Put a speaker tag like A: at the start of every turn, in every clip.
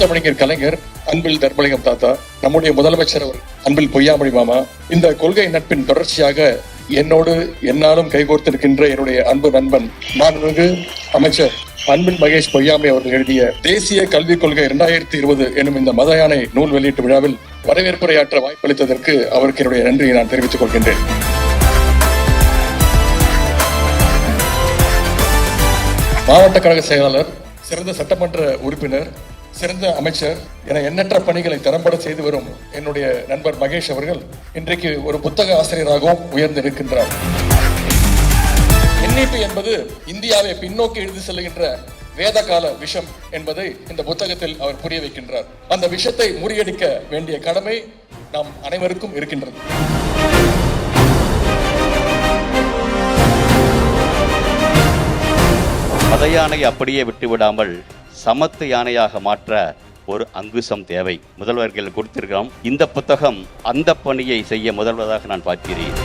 A: முத்தமிழர் கலைஞர் அன்பில் தர்மலிங்கம் தாத்தா நம்முடைய முதலமைச்சர் அவர் அன்பில் பொய்யாமொழி மாமா இந்த கொள்கை நட்பின் தொடர்ச்சியாக என்னோடு என்னாலும் கைகோர்த்திருக்கின்ற என்னுடைய அன்பு நண்பன் மாண்புமிகு அமைச்சர் அன்பில் மகேஷ் பொய்யாமை அவர்கள் எழுதிய தேசிய கல்விக் கொள்கை இரண்டாயிரத்தி இருபது எனும் இந்த மதயானை நூல் வெளியீட்டு விழாவில் வரவேற்புரையாற்ற வாய்ப்பளித்ததற்கு அவருக்கு என்னுடைய நன்றியை நான் தெரிவித்துக் கொள்கின்றேன். மாவட்ட கழக செயலாளர் சிறந்த சட்டமன்ற உறுப்பினர் சிறந்த அமைச்சர் என எண்ணற்ற பணிகளை திறம்பட செய்து வரும் என்னுடைய நண்பர் மகேஷ் அவர்கள் இன்றைக்கு ஒரு புத்தக ஆசிரியராகவும் உயர்ந்து நிற்கின்றார் என்இபி என்பது இந்தியாவை பின்னோக்கி எழுதி செல்கின்ற வேதகால விஷம் என்பதை இந்த புத்தகத்தில் அவர் புரிய வைக்கின்றார். அந்த விஷத்தை முறியடிக்க வேண்டிய கடமை நாம் அனைவருக்கும் இருக்கின்றது.
B: மதையானை அப்படியே விட்டுவிடாமல் சமத்து யானையாக மாற்ற ஒரு அங்குசம் தேவை முதல்வர்கள் கொடுத்திருக்கிறோம் இந்த புத்தகம் அந்த பணியை செய்ய முதல்வதாக நான் பார்க்கிறேன்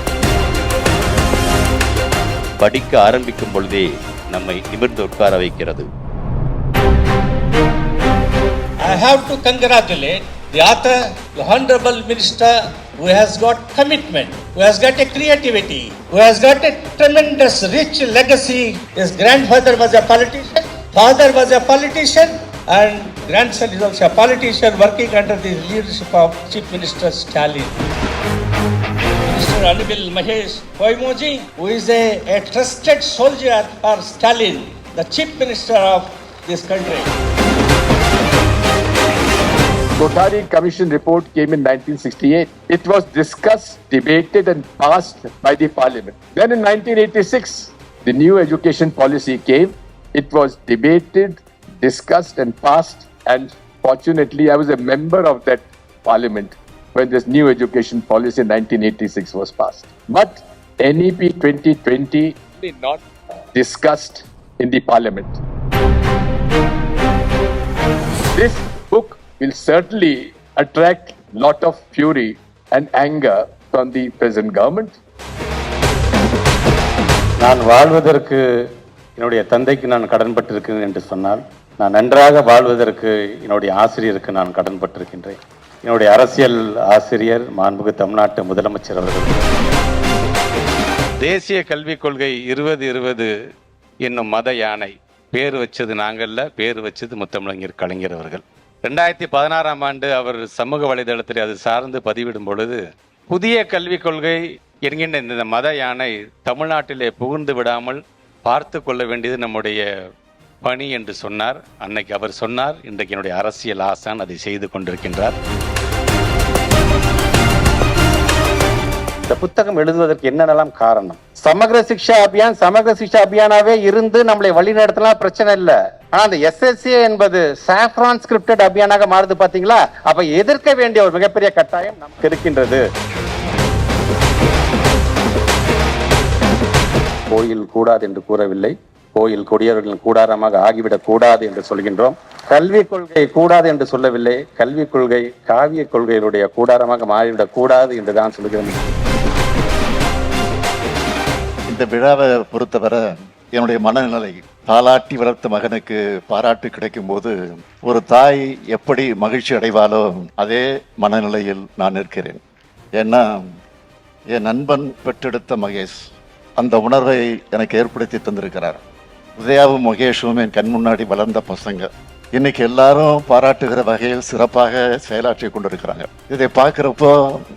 B: படிக்க ஆரம்பிக்கும் பொழுதே நம்மை நிமிர்ந்து உட்கார வைக்கிறது
C: I have to congratulate the author, the Honorable Minister, who has got commitment, who has got a creativity, who has got a tremendous rich legacy. His grandfather was a politician, father was a politician, and grandson is also a politician working under the leadership of Chief Minister Stalin. Mr. Anibil Mahesh Koimoji, who is a, a trusted soldier for Stalin, the Chief Minister of this country.
D: Kothari Commission report came in 1968. It was discussed, debated, and passed by the parliament. Then in 1986, the new education policy came. It was debated, discussed, and passed. And fortunately, I was a member of that parliament when this new education policy in 1986 was passed. But E NEP 2020 did not discussed in the parliament. This book will certainly attract lot of fury and anger from the present government.
E: நான் வாழ்வதற்கு என்னுடைய தந்தைக்கு நான் கடன்பட்டிருக்கிறேன் என்று சொன்னால் நான் நன்றாக வாழ்வதற்கு என்னுடைய ஆசிரியருக்கு நான் கடன்பட்டிருக்கின்றேன். என்னுடைய அரசியல் ஆசிரியர் மாண்புகு தமிழ்நாட்டு முதலமைச்சர் அவர்கள்.
F: தேசிய கல்விக் கொள்கை இருபது இருபது என்னும் மத யானை பேர் வச்சது நாங்கள்ல பேர் வச்சது முத்தமிழங்கர் கலைஞர் அவர்கள். ரெண்டாயிரத்தி பதினாறாம் ஆண்டு அவர் சமூக வலைதளத்தில் அது சார்ந்து பதிவிடும் பொழுது புதிய கல்விக் கொள்கை என்கின்ற இந்த மத யானை தமிழ்நாட்டிலே புகுந்து விடாமல் பார்த்து கொள்ள வேண்டியது நம்முடைய பணி என்று சொன்னார். அன்னைக்கு அவர் சொன்னார் இன்றைக்கு என்னுடைய அரசியல் ஆசான் அதை செய்து கொண்டிருக்கின்றார்.
E: இந்த புத்தகம் எழுதுவதற்கு என்னென்னலாம் காரணம்? சமக்ர சிக்ஷா அபியான் சமகிர சிக்ஷா அபியானாவே இருந்து நம்மளை வழி நடத்தலாம் பிரச்சனை இல்ல. ஆனா அந்த எஸ்எஸ்சி என்பது சாஃப்ரான் ஸ்கிரிப்டட் அபியானாக மாறுது பாத்தீங்களா? அப்ப எதிர்க்க வேண்டிய ஒரு மிகப்பெரிய கட்டாயம் நமக்கு இருக்கின்றது. கோயில் கூடாது என்று கூறவில்லை. கோயில் கொடியவர்களின் கூடாரமாக ஆகிவிடக் கூடாது என்று சொல்கின்றோம். கல்விக் கொள்கை கூடாது என்று சொல்லவில்லை. கல்விக் கொள்கை காவிய கொள்கையினுடைய கூடாரமாக மாறிவிடக் கூடாது என்று தான் சொல்கிறேன்
G: இந்த விழாவை பொறுத்தவரை என்னுடைய மனநிலை தாலாட்டி வளர்த்த மகனுக்கு பாராட்டு கிடைக்கும் போது ஒரு தாய் எப்படி மகிழ்ச்சி அடைவாளோ அதே மனநிலையில் நான் இருக்கிறேன் ஏன்னா என் நண்பன் பெற்றெடுத்த மகேஷ் அந்த உணர்வை எனக்கு ஏற்படுத்தி தந்திருக்கிறார். உதயாவும் மகேஷும் என் கண் முன்னாடி வளர்ந்த பசங்க. இன்னைக்கு எல்லாரும் பாராட்டுகிற வகையில் சிறப்பாக செயலாற்றி கொண்டிருக்கிறாங்க. இதை பார்க்குறப்போ